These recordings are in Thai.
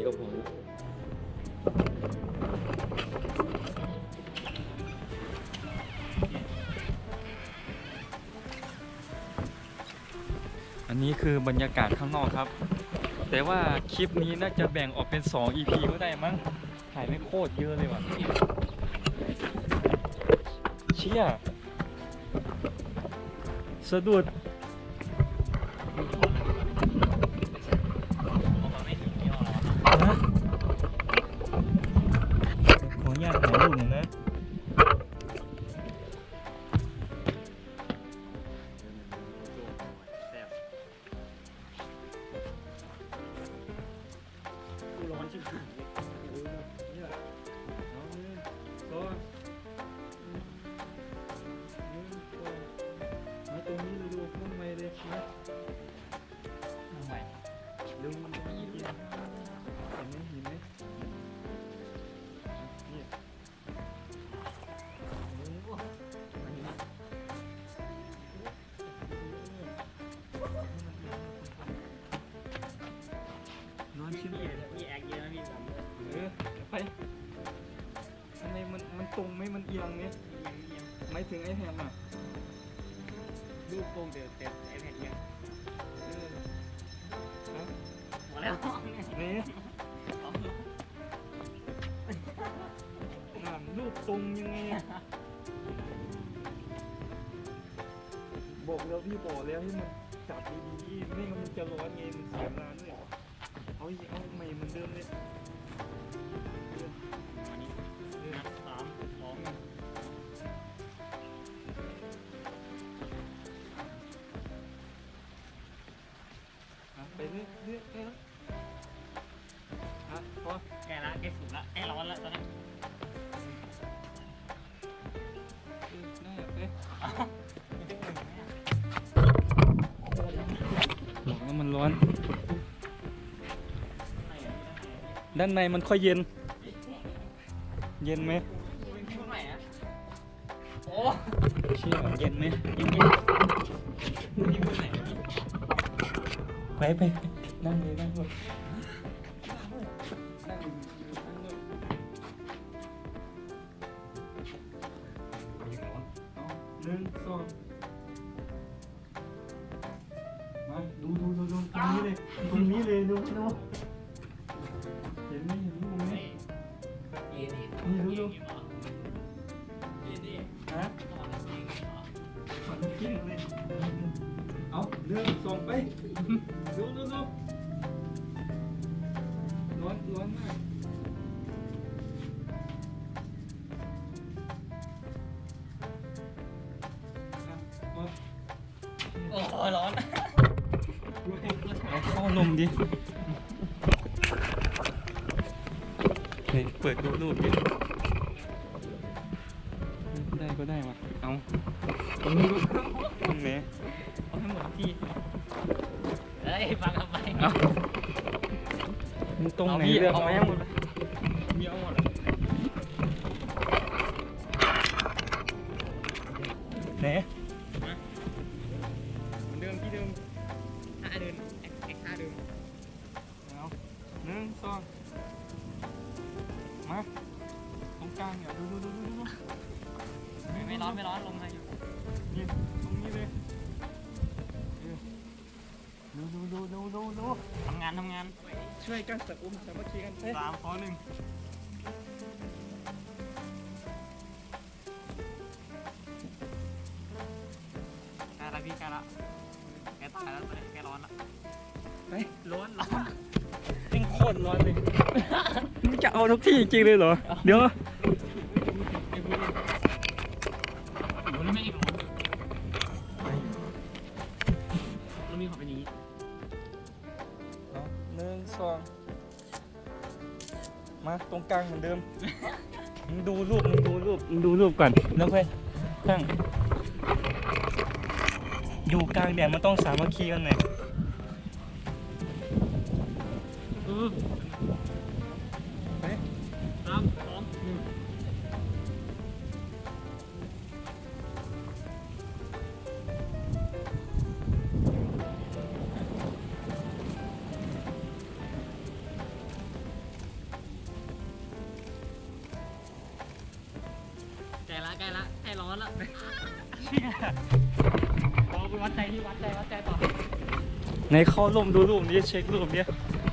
นี้ก็พออันนี้คือบรรยากาศข้างนอกครับ แต่ว่าคลิปนี้น่าจะแบ่งออกเป็น 2 EP ก็ได้มั้ง ถ่ายไม่โคตรเยอะเลยว่ะเชี่ยสะดุด ร้อ งเนี่ยไม่ถึงไอ้แผ่นอะรูปโป่งเดือดเต็มไอแพดยังเออฮะหมดแล้วเนี่ยงานรูปตรงยังไงอะบอกแล้วพี่บอกแล้วให้มันจับดีๆไม่งั้นมันจะร้อนไงมันเสียงานเลยเอาอีกเอาใหม่เหมือนเดิมเลย ด้านในมันค่อยเย็น เย็นไหมเป็นช่วงไหนอะโอ้เชี่ยเย็นไหมเย็นไปไปนั่งเลยนั่งเลยหนึ่งสองมาดูดูดูดูตรงนี้เลยตรงนี้เลยดูดู เห็นไหมเห็นมุมไหมเย็นดินี่ดูดูเย็นดิฮะต่อแล้วเย็นเหรอขอนกิ้งเลยเอาเรื่องส่งไปดูดูดูร้อนร้อนมากอะเอาโอ้ร้อนเอาเข้านมดิ เฮ้ยเปิดดูรูปดิได้ก็ได้วะเอาตรงนี้ตรงนี้เอาให้หมดที่เอ้ยฟังทำไมเอามันตรงไหนพี่เลือกเอาไปเอาให้หมดเลยมีเอาหมด มาตรงกลางอย่าดูดูดูดูดูไม่ไม่ร้อนไม่ร้อนลงมาอยู่นี่ตรงนี้เลยเออดูดูดูดูดูดูทำงานทำงาน ช่วยกันสักอุ้มสามัคคีกันเฮ้ยสามขอหนึ่งใกล้ละพี่ใกล้ละแกตายแล้วตอนนี้แกร้อนละไปร้อนร้อนเป็นโคตรร้อนเลยมึง จะเอาทุกที่จริงเลยเหรอ เดี๋ยวไอ้พูดดิโอ้นี่ไม่ร้อนแล้วมีขอเป็นอย่างนี้เอาหนึ่งสองมาตรงกลางเหมือนเดิม มึงดูรูปมึงดูรูปมึงดูรูปก่อนแล้วค่อยตั้งอยู่กลางแดดมันต้องสามัคคีกันหน่อย เออ ใกล้ละใกล้ร้อนละเราไปวัดใจที่วัดใจวัดใจต่อในเข้าร่มดูรูปนี้เช็ครูปนี้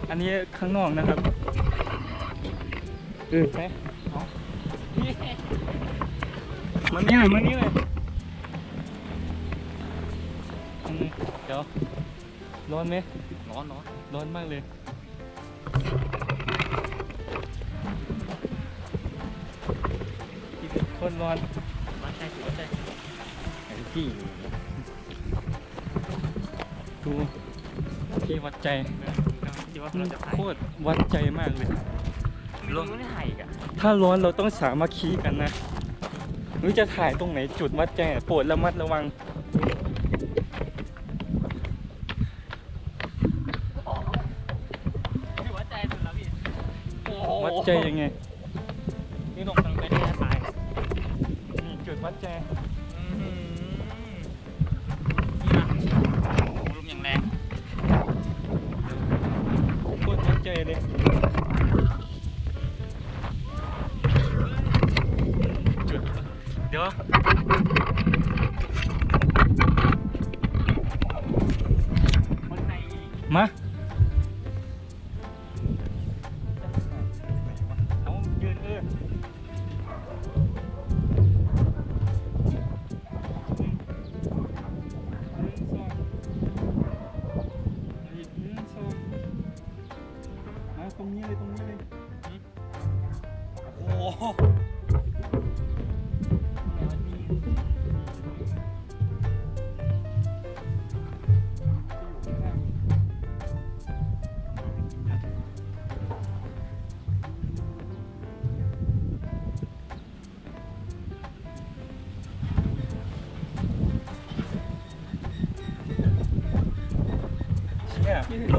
อันนี้ข้างนอกนะครับเออไหมเอามันนี่เลยมันนี่เลยอืมเดี๋ยวร้อนไหมร้อนร้อนร้อนมากเลย ร้อนวัดใจสิวัดใจไอ้พี่ดูที่วัดใจคิดว่าอืเรามจะถ่ายโคตรวัดใจมากเลยเราไม่ได้ถ่ายอีกอะถ้าร้อนเราต้องสามัคคีกันนะหรือจะถ่ายตรงไหนจุดวัดใจอะโปรดระมัดระวังพี่วัดใจสุดแล้วพี่โอ้โหวัดใจยังไง นี่จุ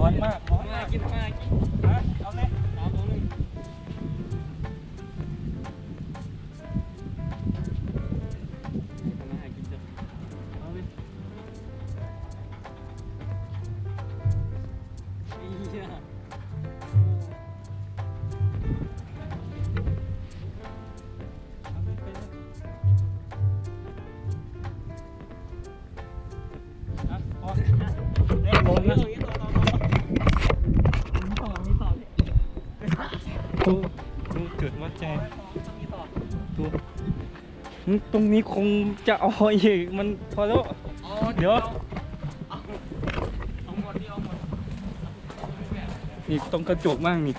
อนมากร้อนากกมามกินมากกินฮะเอาเลยเอาตัวหนึงทำมาหากินเถอะเอาเลยไอ้เหี้ยเอาเลยไปเลยอะพอเล่นบอลนะ ต่อต่อต่อต่อมีต่อมีต่อ ดูดูจุดวัดใจมีต่อดูอืมตรงนี้คงจะเอาอีกมันพอแล้วอ๋อเดี๋ยวเอาเอาหมดนี่เอาหมดนี่ตรงกระจกมากนี่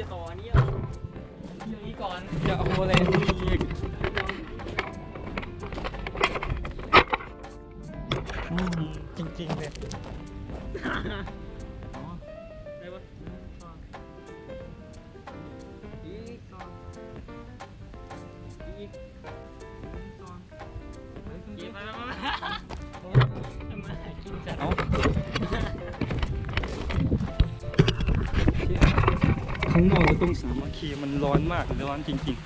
พี่ต่ออันนี้เอาพี่เอานี้ก่อนจะเอาอะไรอีกจริงๆเลยได้ปะอีกต่ออีกต่ออีกมามามาางนอกจะต้องสามัคคีมันร้อนมากร้อนจริงๆ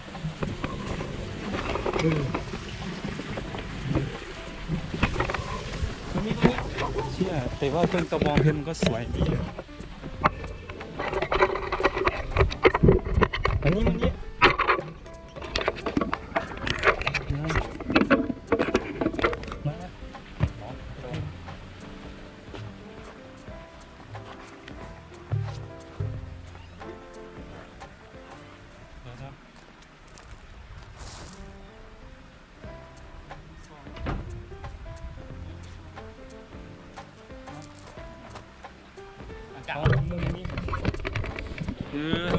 เออมันมีตัวนี้เชื่อแต่ว่าต้นกระบองเพชรมันก็สวยดี เอ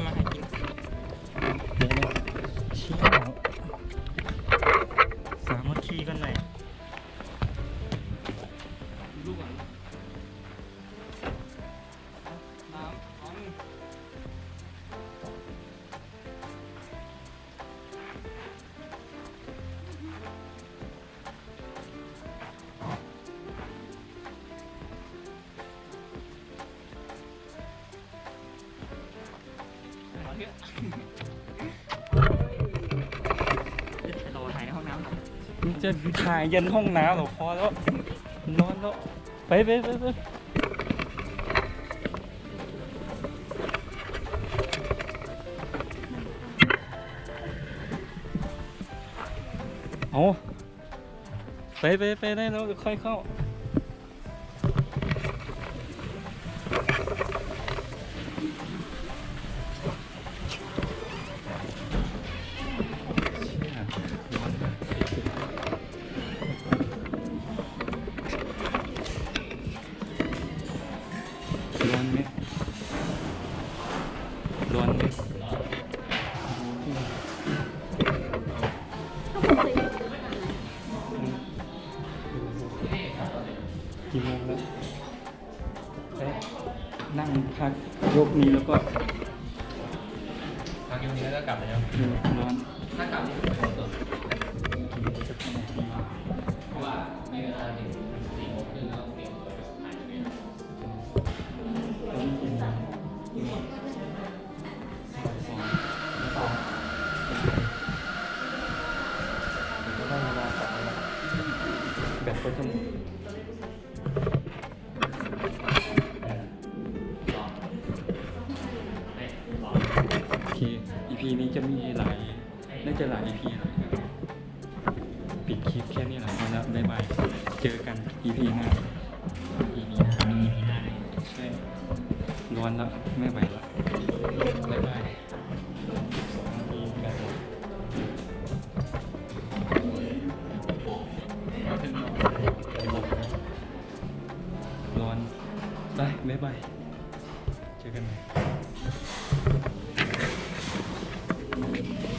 จะถ่ายยันห้องน้ำหรอพอแล้วนอนแล้วไปไปไปไปเอาไปไปไปได้แล้วเดี๋ยวค่อยเข้า กี่โมงแล้วไปนั่งพักยกนี้แล้วก็ทางยูนี้ก็กลับแล้วร้อนถ้ากลับนี่ไม่ต้องเติมเพราะว่ามีเวลาถึงสี่ อนแล้วไม่ไหวแล้ว